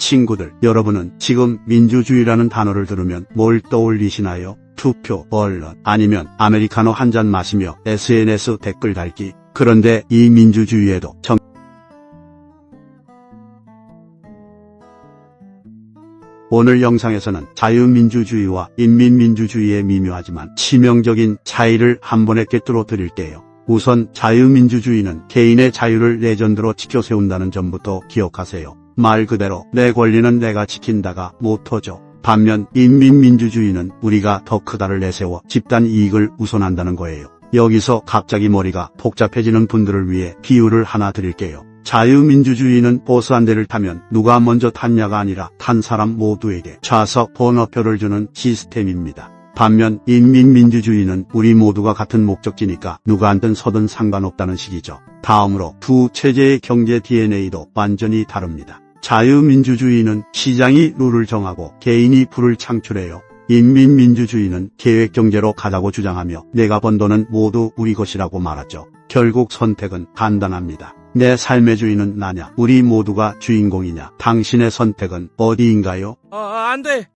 친구들, 여러분은 지금 민주주의라는 단어를 들으면 뭘 떠올리시나요? 투표, 언론, 아니면 아메리카노 한 잔 마시며 SNS 댓글 달기. 그런데 이 민주주의에도 정 오늘 영상에서는 자유민주주의와 인민민주주의의 미묘하지만 치명적인 차이를 한 번에 꿰뚫어 드릴게요. 우선 자유민주주의는 개인의 자유를 레전드로 지켜 세운다는 점부터 기억하세요. 말 그대로 내 권리는 내가 지킨다가 모토죠. 반면 인민민주주의는 우리가 더 크다를 내세워 집단 이익을 우선한다는 거예요. 여기서 갑자기 머리가 복잡해지는 분들을 위해 비유를 하나 드릴게요. 자유민주주의는 버스 한 대를 타면 누가 먼저 탔냐가 아니라 탄 사람 모두에게 좌석 번호표를 주는 시스템입니다. 반면 인민민주주의는 우리 모두가 같은 목적지니까 누가 앉든 서든 상관없다는 식이죠. 다음으로 두 체제의 경제 DNA도 완전히 다릅니다. 자유민주주의는 시장이 룰을 정하고 개인이 부를 창출해요. 인민민주주의는 계획경제로 가자고 주장하며 내가 번 돈은 모두 우리 것이라고 말하죠. 결국 선택은 간단합니다. 내 삶의 주인은 나냐? 우리 모두가 주인공이냐? 당신의 선택은 어디인가요? 아, 안 돼.